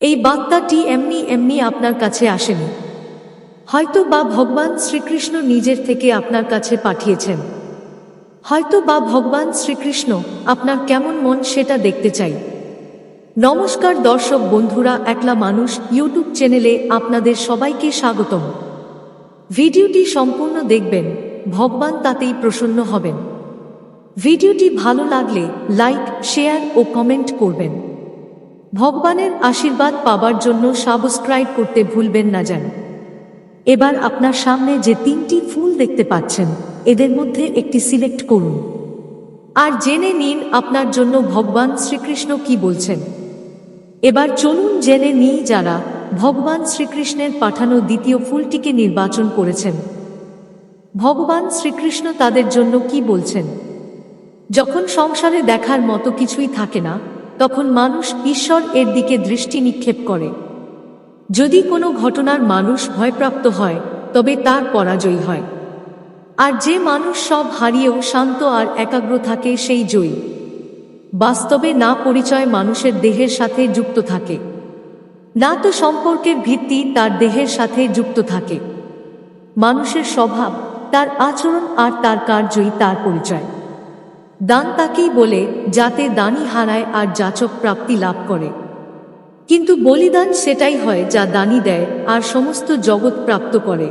এই বার্তাটি এমনি এমনি আপনার কাছে আসেনি। হয়তো বা ভগবান শ্রীকৃষ্ণ নিজের থেকে আপনার কাছে পাঠিয়েছেন। হয়তো বা ভগবান শ্রীকৃষ্ণ আপনার কেমন মন সেটা দেখতে চাই। নমস্কার দর্শক বন্ধুরা, একলা মানুষ ইউটিউব চ্যানেলে আপনাদের সবাইকে স্বাগতম। ভিডিওটি সম্পূর্ণ দেখবেন, ভগবান তাতেই প্রসন্ন হবেন। ভিডিওটি ভালো লাগলে লাইক, শেয়ার ও কমেন্ট করবেন। ভগবানের আশীর্বাদ পাবার জন্য সাবস্ক্রাইব করতে ভুলবেন না যেন। এবার আপনার সামনে যে তিনটি ফুল দেখতে পাচ্ছেন, এদের মধ্যে একটি সিলেক্ট করুন। আর জেনে নিন আপনার জন্য ভগবান শ্রীকৃষ্ণ কি বলছেন। এবার চলুন জেনে নিই যারা ভগবান শ্রীকৃষ্ণের পাঠানো দ্বিতীয় ফুলটিকে নির্বাচন করেছেন। ভগবান শ্রীকৃষ্ণ তাদের জন্য কি বলছেন? যখন সংসারে দেখার মতো কিছুই থাকে না তখন মানুষ ঈশ্বর এর দিকে দৃষ্টি নিক্ষেপ করে। যদি কোনো ঘটনার মানুষ ভয়প্রাপ্ত হয়, তবে তার পরাজয় হয়। আর যে মানুষ সব হারিয়েও শান্ত আর একাগ্র থাকে, সেই জয়ী। বাস্তবে না পরিচয় মানুষের দেহের সাথে যুক্ত থাকে। না তো সম্পর্কের ভিত্তি তার দেহের সাথে যুক্ত থাকে। মানুষের স্বভাব, তার আচরণ আর তার কার্যই তার পরিচয়। দান তাকেই বলে যাতে দানি হারায় আর যাচক প্রাপ্তি লাভ করে। কিন্তু বলিদান সেটাই হয় যা দানি দেয় আর সমস্ত জগৎ প্রাপ্ত করে।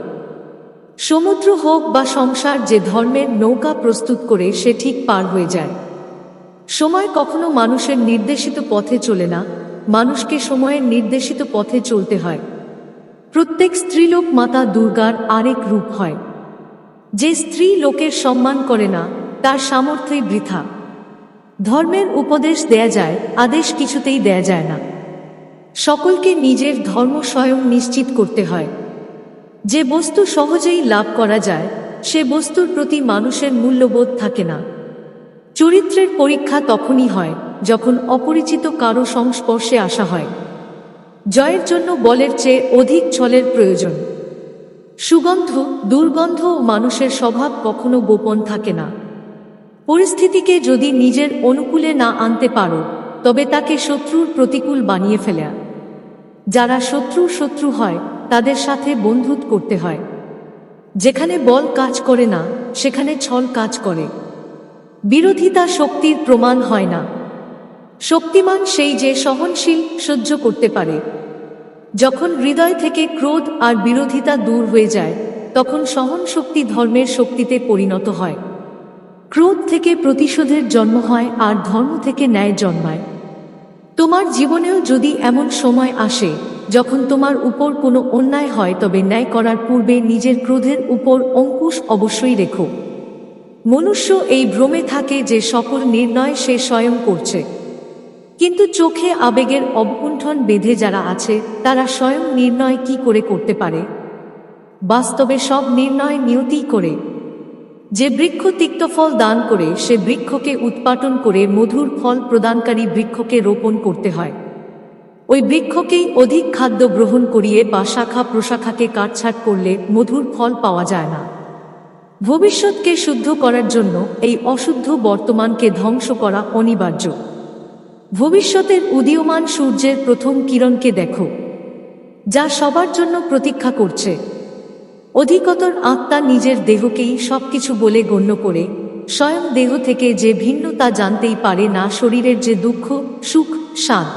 সমুদ্র হোক বা সংসার যে ধর্মের নৌকা প্রস্তুত করে সে ঠিক পার হয়ে যায়। সময় কখনো মানুষের নির্দেশিত পথে চলে না, মানুষকে সময়ের নির্দেশিত পথে চলতে হয়। প্রত্যেক স্ত্রীলোক মাতা দুর্গার আরেক রূপ হয়। যে স্ত্রী লোকের সম্মান করে না তার সামর্থ্যই বৃথা। ধর্মের উপদেশ দেয়া যায়, আদেশ কিছুতেই দেয়া যায় না। সকলকে নিজের ধর্ম স্বয়ং নিশ্চিত করতে হয়। যে বস্তু সহজেই লাভ করা যায়, সে বস্তুর প্রতি মানুষের মূল্যবোধ থাকে না। চরিত্রের পরীক্ষা তখনই হয়, যখন অপরিচিত কারও সংস্পর্শে আসা হয়। জয়ের জন্য বলের চেয়ে অধিক ছলের প্রয়োজন। সুগন্ধ, দুর্গন্ধ ও মানুষের স্বভাব কখনো গোপন থাকে না। পরিস্থিতিকে যদি নিজের অনুকূলে না আনতে পারো, তবে তাকে শত্রুর প্রতিকূল বানিয়ে ফেলে। যারা শত্রুর শত্রু হয়, তাদের সাথে বন্ধুত করতে হয়। যেখানে বল কাজ করে না, সেখানে ছল কাজ করে। বিরোধিতা শক্তির প্রমাণ হয় না। শক্তিমান সেই যে সহনশীল সহ্য করতে পারে। যখন হৃদয় থেকে ক্রোধ আর বিরোধিতা দূর হয়ে যায়, তখন সহন শক্তি ধর্মের শক্তিতে পরিণত হয়। ক্রোধ থেকে প্রতিশোধের জন্ম হয় আর ধর্ম থেকে ন্যায় জন্মায়। তোমার জীবনেও যদি এমন সময় আসে, যখন তোমার উপর কোনো অন্যায় হয়, তবে ন্যায় করার পূর্বে নিজের ক্রোধের উপর অঙ্কুশ অবশ্যই রেখো। মনুষ্য এই ভ্রমে থাকে যে সকল নির্ণয় সে স্বয়ং করছে। কিন্তু চোখে আবেগের অবকুণ্ঠন বেঁধে যারা আছে, তারা স্বয়ং নির্ণয় কি করে করতে পারে? বাস্তবে সব নির্ণয় নিয়তি করে। যে বৃক্ষ তিক্তফল দান করে, সে বৃক্ষকে উৎপাটন করে মধুর ফল প্রদানকারী বৃক্ষকে রোপণ করতে হয়। ওই বৃক্ষকেই অধিক খাদ্য গ্রহণ করিয়ে বা শাখা প্রশাখাকে কাটছাট করলে মধুর ফল পাওয়া যায় না। ভবিষ্যৎকে শুদ্ধ করার জন্য এই অশুদ্ধ বর্তমানকে ধ্বংস করা অনিবার্য। ভবিষ্যতের উদীয়মান সূর্যের প্রথম কিরণকে দেখো, যা সবার জন্য প্রতীক্ষা করছে। অধিকতর আত্মা নিজের দেহকেই সবকিছু বলে গণ্য করে, স্বয়ং দেহ থেকে যে ভিন্ন তা জানতেই পারে না শরীরের যে দুঃখ, সুখ, স্বাদ।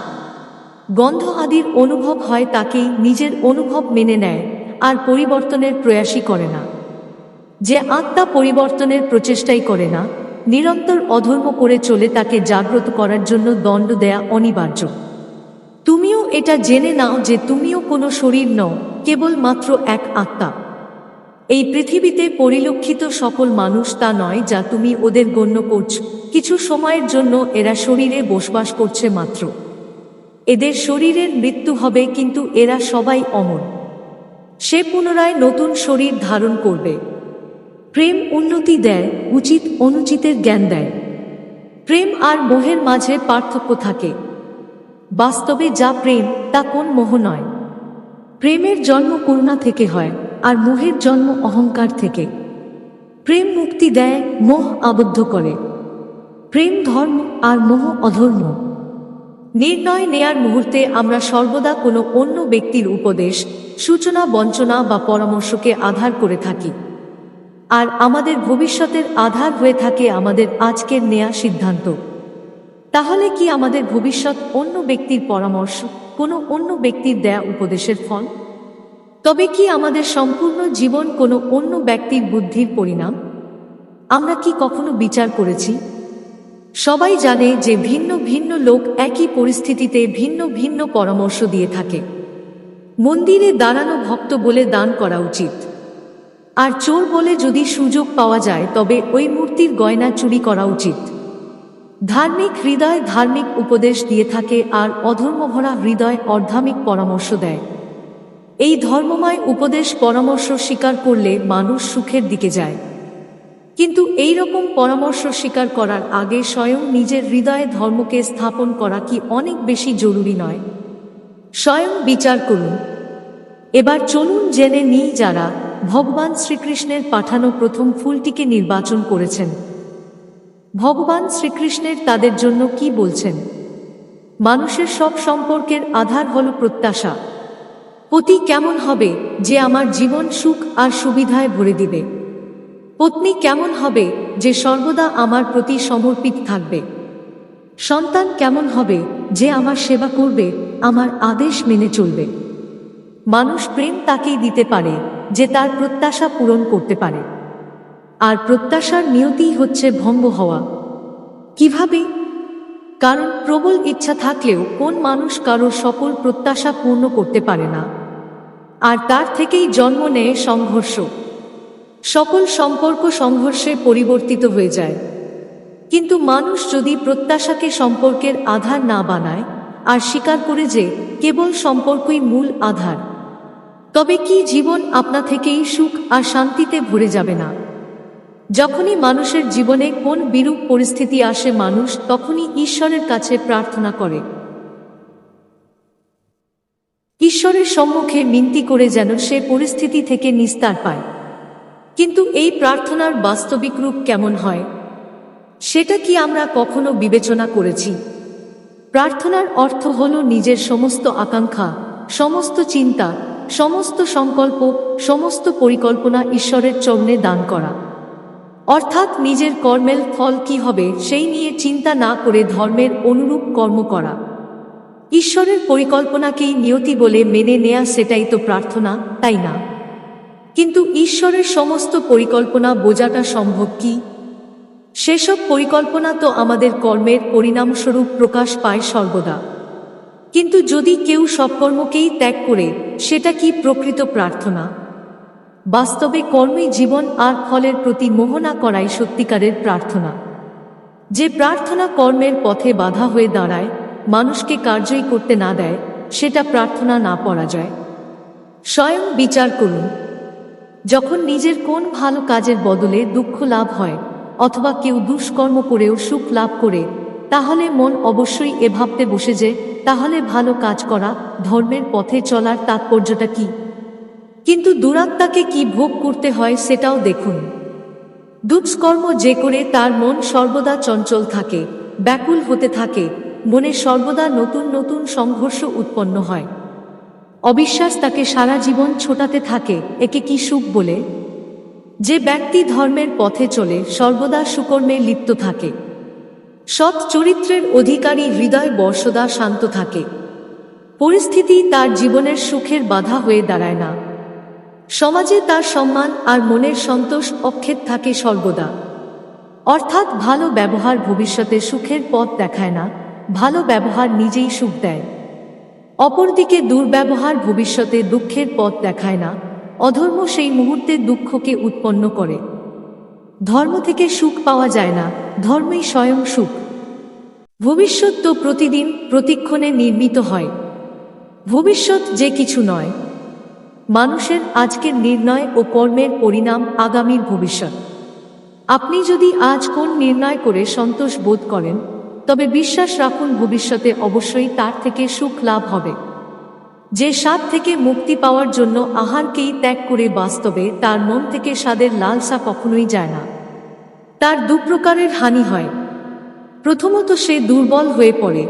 গন্ধ আদির অনুভব হয় তাকেই নিজের অনুভব মেনে নেয়, আর পরিবর্তনের প্রয়াসই করে না। যে আত্মা পরিবর্তনের প্রচেষ্টাই করে না, নিরন্তর অধর্ম করে চলে তাকে জাগ্রত করার জন্য দণ্ড দেয়া অনিবার্য। তুমিও এটা জেনে নাও যে তুমিও কোনো শরীর নও, কেবলমাত্র এক আত্মা। এই পৃথিবীতে পরিলক্ষিত সকল মানুষ তা নয় যা তুমি ওদের গণ্য করছ। কিছু সময়ের জন্য এরা শরীরে বসবাস করছে মাত্র। এদের শরীরের মৃত্যু হবে কিন্তু এরা সবাই অমর। সে পুনরায় নতুন শরীর ধারণ করবে। প্রেম উন্নতি দেয়, উচিত অনুচিতের জ্ঞান দেয়। প্রেম আর মোহের মাঝে পার্থক্য থাকে। বাস্তবে যা প্রেম, তা কোন মোহ নয়। প্রেমের জন্ম করুণা থেকে হয়। আর মোহের জন্ম অহংকার থেকে। প্রেম মুক্তি দেয় মোহ আবদ্ধ করে। প্রেম ধর্ম আর মোহ অধর্ম। নির্ণয় নেয়ার মুহূর্তে আমরা সর্বদা কোনো অন্য ব্যক্তির উপদেশ, সূচনা, বঞ্চনা বা পরামর্শকে আধার করে থাকি। আর আমাদের ভবিষ্যতের আধার হয়ে থাকে আমাদের আজকের নেয়া সিদ্ধান্ত। তাহলে কি আমাদের ভবিষ্যৎ অন্য ব্যক্তির পরামর্শ, কোনো অন্য ব্যক্তির দেয়া উপদেশের ফল? তবে কি আমাদের সম্পূর্ণ জীবন কোনো অন্য ব্যক্তির বুদ্ধির পরিণাম? আমরা কি কখনো বিচার করেছি? সবাই জানে যে ভিন্ন ভিন্ন লোক একই পরিস্থিতিতে ভিন্ন ভিন্ন পরামর্শ দিয়ে থাকে। মন্দিরে দাঁড়ানো ভক্ত বলে দান করা উচিত। আর চোর বলে যদি সুযোগ পাওয়া যায়, তবে ওই মূর্তির গয়না চুরি করা উচিত। ধার্মিক হৃদয় ধার্মিক উপদেশ দিয়ে থাকে আর অধর্মভরা হৃদয় অর্ধামিক পরামর্শ দেয়। এই ধর্মময় উপদেশ পরামর্শ স্বীকার করলে মানুষ সুখের দিকে যায়। কিন্তু এই রকম পরামর্শ স্বীকার করার আগে স্বয়ং নিজের হৃদয়ে ধর্মকে স্থাপন করা কি অনেক বেশি জরুরি নয়। স্বয়ং বিচার করুন। এবার চলুন জেনে নিই যারা ভগবান শ্রীকৃষ্ণের পাঠানো প্রথম ফুলটিকে নির্বাচন করেছেন। ভগবান শ্রীকৃষ্ণের তাদের জন্য কি বলছেন? মানুষের সব সম্পর্কের আধার হল প্রত্যাশা। পতি কেমন হবে যে আমার জীবন সুখ আর সুবিধায় ভরে দিবে? পত্নী কেমন হবে যে সর্বদা আমার প্রতি সমর্পিত থাকবে? সন্তান কেমন হবে যে আমার সেবা করবে, আমার আদেশ মেনে চলবে? মানুষ প্রেম তাকেই দিতে পারে, যে তার প্রত্যাশা পূরণ করতে পারে। আর প্রত্যাশার নিয়তিই হচ্ছে ভঙ্গ হওয়া। কীভাবে? কারণ প্রবল ইচ্ছা থাকলেও কোন মানুষ কারোর সকল প্রত্যাশা পূর্ণ করতে পারে না। আর তার থেকেই জন্ম নেয় সংঘর্ষ। সকল সম্পর্ক সংঘর্ষে পরিবর্তিত হয়ে যায়। কিন্তু মানুষ যদি প্রত্যাশাকে সম্পর্কের আধার না বানায়, আর স্বীকার করে যে কেবল সম্পর্কই মূল আধার, তবে কি জীবন আপনা থেকেই সুখ আর শান্তিতে ভরে যাবে না? যখনই মানুষের জীবনে কোন বিরূপ পরিস্থিতি আসে মানুষ তখনই ঈশ্বরের কাছে প্রার্থনা করে। ঈশ্বরের সম্মুখে মিনতি করে যেন সে পরিস্থিতি থেকে নিস্তার পায়। কিন্তু এই প্রার্থনার বাস্তবিক রূপ কেমন হয়? সেটা কি আমরা কখনো বিবেচনা করেছি? প্রার্থনার অর্থ হল নিজের সমস্ত আকাঙ্ক্ষা, সমস্ত চিন্তা, সমস্ত সংকল্প, সমস্ত পরিকল্পনা ঈশ্বরের চরণে দান করা। অর্থাৎ নিজের কর্মের ফল কি হবে সেই নিয়ে চিন্তা না করে ধর্মের অনুরূপ কর্ম করা। ঈশ্বরের পরিকল্পনাকেই নিয়তি বলে মেনে নেয়া সেটাই তো প্রার্থনা, তাই না? কিন্তু ঈশ্বরের সমস্ত পরিকল্পনা বোঝাটা সম্ভব কি? সেসব পরিকল্পনা তো আমাদের কর্মের পরিণামস্বরূপ প্রকাশ পায় সর্বদা। কিন্তু যদি কেউ সব কর্মকেই ত্যাগ করে, সেটা কি প্রকৃত প্রার্থনা? বাস্তবে কর্মে জীবন আর ফলের প্রতি মোহনা করাই সত্যিকারের প্রার্থনা। যে প্রার্থনা কর্মের পথে বাধা হয়ে দাঁড়ায় মানুষকে কার্যই করতে না দেয়, সেটা প্রার্থনা না পড়া যায়। স্বয়ং বিচার করুন। যখন নিজের কোন ভালো কাজের বদলে দুঃখ লাভ হয়, অথবা কেউ দুষ্কর্ম করেও সুখ লাভ করে, তাহলে মন অবশ্যই এ ভাবতে বসে যে, তাহলে ভালো কাজ করা ধর্মের পথে চলার তাৎপর্যটা কি? কিন্তু দুরাত্মাকে কি ভোগ করতে হয় সেটাও দেখুন। দুষ্কর্ম যে করে তার মন সর্বদা চঞ্চল থাকে, ব্যাকুল হতে থাকে মনে সর্বদা নতুন নতুন সংঘর্ষ উৎপন্ন হয়। অবিশ্বাস তাকে সারা জীবন ছোটাতে থাকে, একে কি সুখ বলে? যে ব্যক্তি ধর্মের পথে চলে, সর্বদা সুকর্মে লিপ্ত থাকে। সৎ চরিত্রের অধিকারী হৃদয় বর্ষদা শান্ত থাকে। পরিস্থিতি তার জীবনের সুখের বাধা হয়ে দাঁড়ায় না। সমাজে তার সম্মান আর মনের সন্তোষ অক্ষেত থাকে সর্বদা। অর্থাৎ ভালো ব্যবহার ভবিষ্যতে সুখের পথ দেখায় না। ভালো ব্যবহার নিজেই সুখ দেয়। অপরদিকে দুর্ব্যবহার ভবিষ্যতে দুঃখের পথ দেখায় না, অধর্ম সেই মুহূর্তে দুঃখকে উৎপন্ন করে। ধর্ম থেকে সুখ পাওয়া যায় না, ধর্মই স্বয়ং সুখ। ভবিষ্যৎ তো প্রতিদিন প্রতিক্ষণে নির্মিত হয়। ভবিষ্যৎ যে কিছু নয়। মানুষের আজকের নির্ণয় ও কর্মের পরিণাম আগামীর ভবিষ্যৎ। আপনি যদি আজ কোন নির্ণয় করে সন্তোষ বোধ করেন তবে বিশ্বাস রাখুন, ভবিষ্যতে অবশ্যই তার থেকে সুখ লাভ হবে। যে স্বাদ থেকে মুক্তি পাওয়ার জন্য আহারকেই ত্যাগ করে বাস্তবে তার মন থেকে স্বাদের লালসা কখনোই যায় না। তার দু প্রকারের হানি হয়। প্রথমত সে দুর্বল হয়ে পড়ে,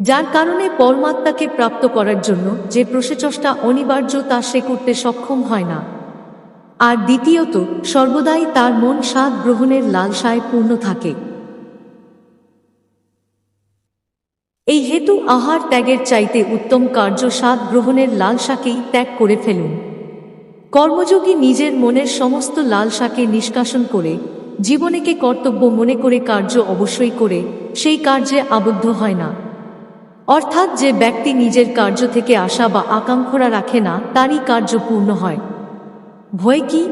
যার কারণে পরমাত্মাকে প্রাপ্ত করার জন্য যে প্রসেচষ্টা অনিবার্য তা সে করতে সক্ষম হয় না। আর দ্বিতীয়ত, সর্বদাই তার মন স্বাদ গ্রহণের লালসায় পূর্ণ থাকে। এই হেতু আহার ত্যাগের চাইতে উত্তম কার্য স্বাদ গ্রহণের লালসাকেই ত্যাগ করে ফেলুন। কর্মযোগী নিজের মনের সমস্ত লালসাকে নিষ্কাশন করে, জীবনেকে কর্তব্য মনে করে কার্য অবশ্যই করে, সেই কার্যে আবদ্ধ হয় না। অর্থাৎ যে ব্যক্তি নিজের কার্য থেকে আশা বা আকাঙ্ক্ষরা রাখে না, তারই কার্য পূর্ণ হয়। ভয় কি?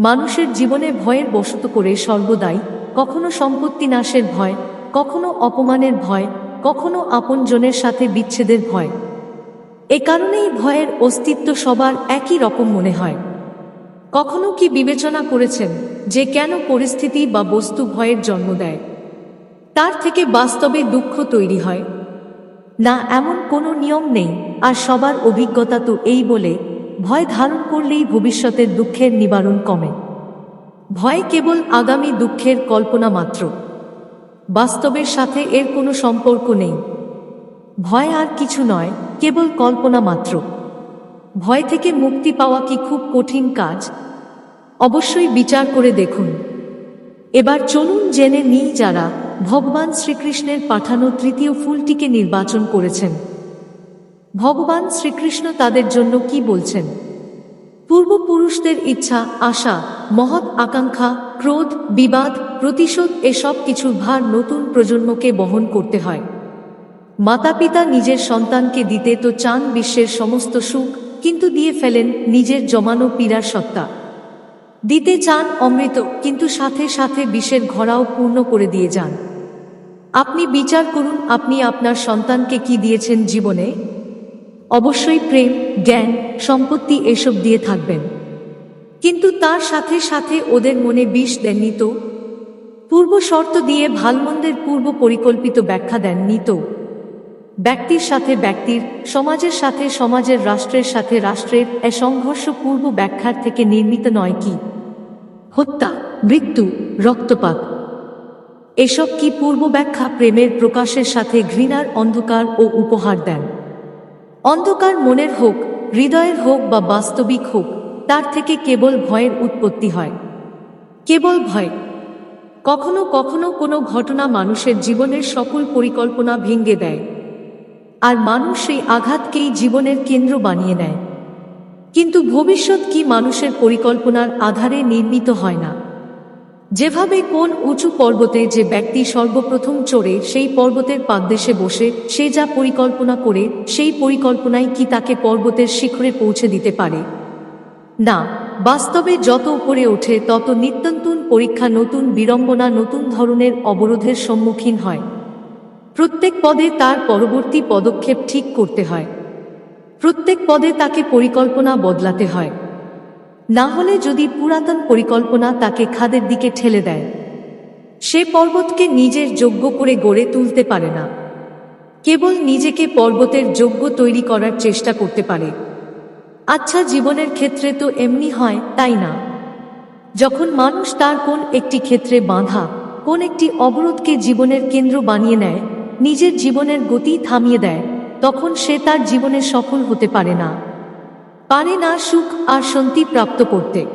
মানুষের জীবনে ভয়ের বশত করে সর্বদাই কখনো সম্পত্তি নাশের ভয়, কখনো অপমানের ভয় কখনো আপনজনের সাথে বিচ্ছেদের ভয়। এ কারণেই ভয়ের অস্তিত্ব সবার একই রকম মনে হয়। কখনো কি বিবেচনা করেছেন যে কেন পরিস্থিতি বা বস্তু ভয়ের জন্ম দেয়? তার থেকে বাস্তবে দুঃখ তৈরি হয়। না, এমন কোনো নিয়ম নেই, আর সবার অভিজ্ঞতা তো এই বলে, ভয় ধারণ করলেই ভবিষ্যতের দুঃখের নিবারণ কমে। ভয় কেবল আগামী দুঃখের কল্পনা মাত্র। বাস্তবের সাথে এর কোনো সম্পর্ক নেই। ভয় আর কিছু নয়, কেবল কল্পনা মাত্র। ভয় থেকে মুক্তি পাওয়া কি খুব কঠিন কাজ? অবশ্যই বিচার করে দেখুন। এবার চলুন জেনে নিই যারা ভগবান শ্রীকৃষ্ণের পাঠানো তৃতীয় ফুলটিকে নির্বাচন করেছেন। ভগবান শ্রীকৃষ্ণ তাদের জন্য কি বলছেন? পূর্বপুরুষদের ইচ্ছা, আশা, মহৎ আকাঙ্ক্ষা, ক্রোধ, বিবাদ, প্রতিশোধ এসব কিছুর ভার নতুন প্রজন্মকে বহন করতে হয়। মাতা পিতা নিজের সন্তানকে দিতে তো চান বিশ্বের সমস্ত সুখ, কিন্তু দিয়ে ফেলেন নিজের জমানো পীড়ার সত্তা। দিতে চান অমৃত, কিন্তু সাথে সাথে বিষের ঘরাও পূর্ণ করে দিয়ে যান। আপনি বিচার করুন আপনি আপনার সন্তানকে কি দিয়েছেন জীবনে? অবশ্যই প্রেম, জ্ঞান সম্পত্তি এসব দিয়ে থাকবেন। কিন্তু তার সাথে সাথে ওদের মনে বিষ দেননি তো পূর্ব শর্ত দিয়ে ভালমন্দের পূর্ব পরিকল্পিত ব্যাখ্যা দেননি তো ব্যক্তির সাথে ব্যক্তির, সমাজের সাথে সমাজের, রাষ্ট্রের সাথে রাষ্ট্রের এ সংঘর্ষ পূর্ব ব্যাখ্যার থেকে নির্মিত নয় কি? হত্যা, মৃত্যু, রক্তপাত। এসব কি পূর্ব ব্যাখ্যা প্রেমের প্রকাশের সাথে ঘৃণার অন্ধকার ও উপহার দেন? অন্ধকার মনের হোক হৃদয়ের হোক বা বাস্তবিক হোক, তার থেকে কেবল ভয়ের উৎপত্তি হয়। কেবল ভয়। কখনো কখনো কোনো ঘটনা মানুষের জীবনের সকল পরিকল্পনা ভেঙে দেয়। আর মানুষ সেই আঘাতকেই জীবনের কেন্দ্র বানিয়ে নেয়। কিন্তু ভবিষ্যৎ কি মানুষের পরিকল্পনার আধারে নির্মিত হয় না? যেভাবে কোন উঁচু পর্বতে যে ব্যক্তি সর্বপ্রথম চড়ে সেই পর্বতের পাদদেশে বসে, সে যা পরিকল্পনা করে, সেই পরিকল্পনাই কি তাকে পর্বতের শিখরে পৌঁছে দিতে পারে? না, বাস্তবে যত উপরে ওঠে, তত নিত্যন্তন পরীক্ষা নতুন বিড়ম্বনা, নতুন ধরনের অবরোধের সম্মুখীন হয়। প্রত্যেক পদে তার পরবর্তী পদক্ষেপ ঠিক করতে হয়। প্রত্যেক পদে তাকে পরিকল্পনা বদলাতে হয়। না হলে যদি পুরাতন পরিকল্পনা তাকে খাদের দিকে ঠেলে দেয়। সে পর্বতকে নিজের যোগ্য করে গড়ে তুলতে পারে না। কেবল নিজেকে পর্বতের যোগ্য তৈরি করার চেষ্টা করতে পারে। আচ্ছা জীবনের ক্ষেত্রে তো এমনি হয়, তাই না? যখন মানুষ তার কোন একটি ক্ষেত্রে বাঁধা, কোন একটি অবরোধকে জীবনের কেন্দ্র বানিয়ে নেয়, নিজের জীবনের গতি থামিয়ে দেয়, তখন সে তার জীবনে সফল হতে পারে না। পারে না সুখ আর শান্তি প্রাপ্ত করতে।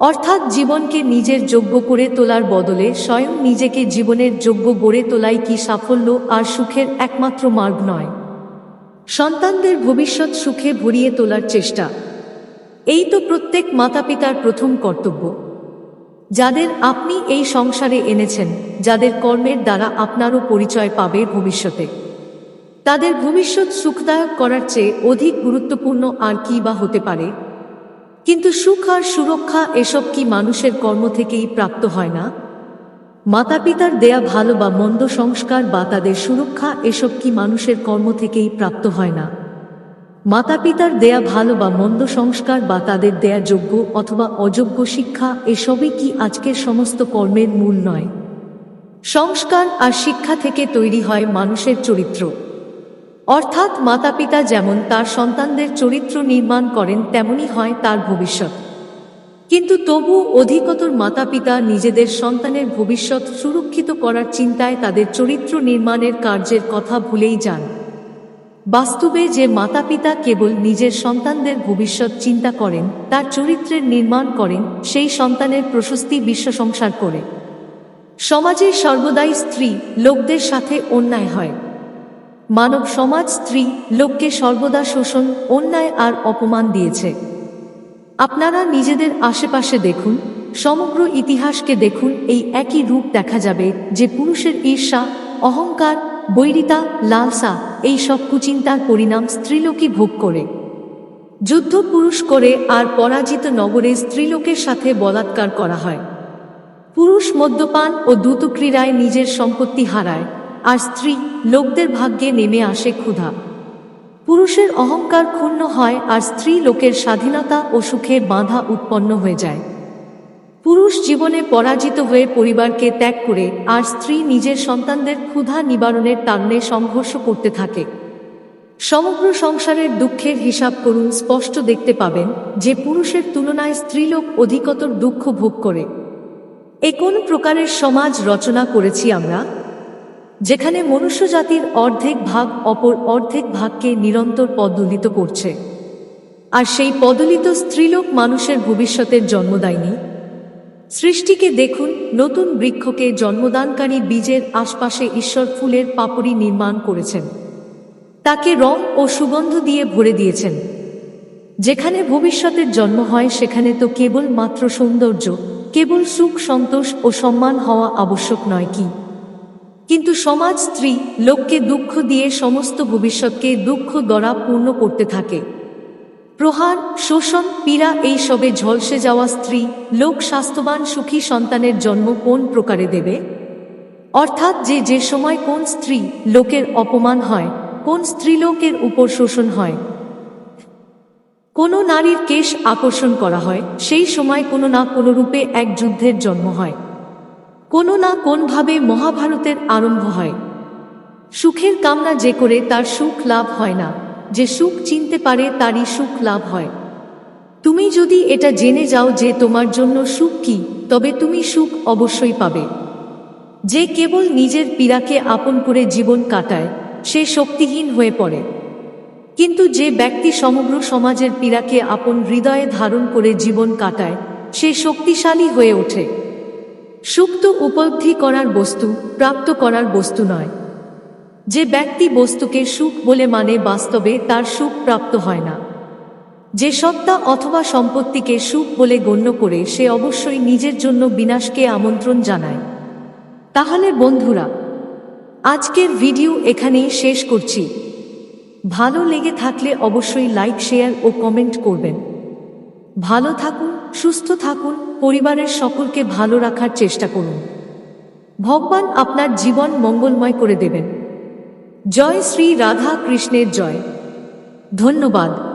অর্থাৎ জীবনকে নিজের যোগ্য করে তোলার বদলে স্বয়ং নিজেকে জীবনের যোগ্য গড়ে তোলাই কি সাফল্য আর সুখের একমাত্র মার্গ নয়। সন্তানদের ভবিষ্যৎ সুখে ভরিয়ে তোলার চেষ্টা। এই তো প্রত্যেক মাতাপিতার প্রথম কর্তব্য। যাদের আপনি এই সংসারে এনেছেন, যাদের কর্মের দ্বারা আপনারও পরিচয় পাবে ভবিষ্যতে। তাদের ভবিষ্যৎ সুখদায়ক করার চেয়ে অধিক গুরুত্বপূর্ণ আর কি বা হতে পারে? কিন্তু সুখ আর সুরক্ষা এসব কি মানুষের কর্ম থেকেই প্রাপ্ত হয় না? মাতা পিতার দেয়া ভালো বা মন্দ সংস্কার বা তাদের সুরক্ষা এসব কি মানুষের কর্ম থেকেই প্রাপ্ত হয় না? মাতা পিতার দেয়া ভালো বা মন্দ সংস্কার বা তাদের দেয়া যোগ্য অথবা অযোগ্য শিক্ষা এসবই কি আজকের সমস্ত কর্মের মূল নয়? সংস্কার আর শিক্ষা থেকে তৈরি হয় মানুষের চরিত্র। অর্থাৎ মাতা পিতা যেমন তার সন্তানদের চরিত্র নির্মাণ করেন তেমনি হয় তার ভবিষ্যৎ। কিন্তু তবু অধিকতর মাতা পিতা নিজেদের সন্তানের ভবিষ্যৎ সুরক্ষিত করার চিন্তায় তাদের চরিত্র নির্মাণের কার্যের কথা ভুলেই যান। বাস্তবে যে মাতা পিতা কেবল নিজের সন্তানদের ভবিষ্যৎ চিন্তা করেন, তার চরিত্রের নির্মাণ করেন, সেই সন্তানের প্রশস্তি বিশ্ব সংসার করে। সমাজে সর্বদাই স্ত্রী লোকদের সাথে অন্যায় হয়। মানব সমাজ স্ত্রী লোককে সর্বদা শোষণ, অন্যায় আর অপমান দিয়েছে। আপনারা নিজেদের আশেপাশে দেখুন, সমগ্র ইতিহাসকে দেখুন, এই একই রূপ দেখা যাবে যে পুরুষের ঈর্ষা, অহংকার, বৈরিতা, লালসা, এই সব কুচিন্তার পরিণাম স্ত্রীলোকই ভোগ করে। যুদ্ধ পুরুষ করে আর পরাজিত নগরে স্ত্রীলোকের সাথে বলাৎকার করা হয়। পুরুষ মদ্যপান ও দ্রুতক্রীড়ায় নিজের সম্পত্তি হারায়। আর স্ত্রী লোকদের ভাগ্যে নেমে আসে ক্ষুধা। পুরুষের অহংকার ক্ষুণ্ণ হয় আর স্ত্রী লোকের স্বাধীনতা ও সুখের বাধা উৎপন্ন হয়ে যায়। পুরুষ জীবনে পরাজিত হয়ে পরিবারকে ত্যাগ করে আর স্ত্রী নিজের সন্তানদের ক্ষুধা নিবারণের টানে সংঘর্ষ করতে থাকে। সমগ্র সংসারের দুঃখের হিসাব করুন, স্পষ্ট দেখতে পাবেন যে পুরুষের তুলনায় স্ত্রীলোক অধিকতর দুঃখ ভোগ করে। এ কোন প্রকারের সমাজ রচনা করেছি আমরা? যেখানে মনুষ্যজাতির অর্ধেক ভাগ অপর অর্ধেক ভাগকে নিরন্তর পদলিত করছে। আর সেই পদলিত স্ত্রীলোক মানুষের ভবিষ্যতের জন্ম দেয়নি সৃষ্টিকে দেখুন, নতুন বৃক্ষকে জন্মদানকারী বীজের আশপাশে ঈশ্বর ফুলের পাপড়ি নির্মাণ করেছেন। তাকে রং ও সুগন্ধ দিয়ে ভরে দিয়েছেন। যেখানে ভবিষ্যতের জন্ম হয়, সেখানে তো কেবল মাত্র সৌন্দর্য, কেবল সুখ, সন্তোষ ও সম্মান হওয়া আবশ্যক নয় কি? কিন্তু সমাজ স্ত্রী লোককে দুঃখ দিয়ে সমস্ত ভবিষ্যৎকে দুঃখ দ্বারা পূর্ণ করতে থাকে। প্রহার, শোষণ, পীড়া এই সবে ঝলসে যাওয়া স্ত্রী লোক স্বাস্থ্যবান সুখী সন্তানের জন্ম কোন প্রকারে দেবে? অর্থাৎ যে যে সময় কোন স্ত্রী লোকের অপমান হয়, কোন স্ত্রীলোকের উপর শোষণ হয়। কোনো নারীর কেশ আকর্ষণ করা হয়, সেই সময় কোনো না কোনো রূপে এক যুদ্ধের জন্ম হয়। কোনো না কোনভাবে মহাভারতের আরম্ভ হয়। সুখের কামনা যে করে তার সুখ লাভ হয় না, যে সুখ চিনতে পারে তারই সুখ লাভ হয়। তুমি যদি এটা জেনে যাও যে তোমার জন্য সুখ কি, তবে তুমি সুখ অবশ্যই পাবে। যে কেবল নিজের পীড়াকে আপন করে জীবন কাটায়, সে শক্তিহীন হয়ে পড়ে। কিন্তু যে ব্যক্তি সমগ্র সমাজের পীড়াকে আপন হৃদয়ে ধারণ করে জীবন কাটায়, সে শক্তিশালী হয়ে ওঠে। সুপ্ত উপলব্ধি করার বস্তু, প্রাপ্ত করার বস্তু নয়। যে ব্যক্তি বস্তুকে সুখ বলে মানে বাস্তবে তার সুখ প্রাপ্ত হয় না। যে সত্তা অথবা সম্পত্তিকে সুখ বলে গণ্য করে সে অবশ্যই নিজের জন্য বিনাশকে আমন্ত্রণ জানায়। তাহলে বন্ধুরা, আজকের ভিডিও এখানেই শেষ করছি। ভালো লেগে থাকলে অবশ্যই লাইক, শেয়ার ও কমেন্ট করবেন। ভালো থাকুন, সুস্থ থাকুন পরিবারের সকলকে ভালো রাখার চেষ্টা করুন। ভগবান আপনার জীবন মঙ্গলময় করে দেবেন। জয় শ্রী রাধা কৃষ্ণের জয়। ধন্যবাদ।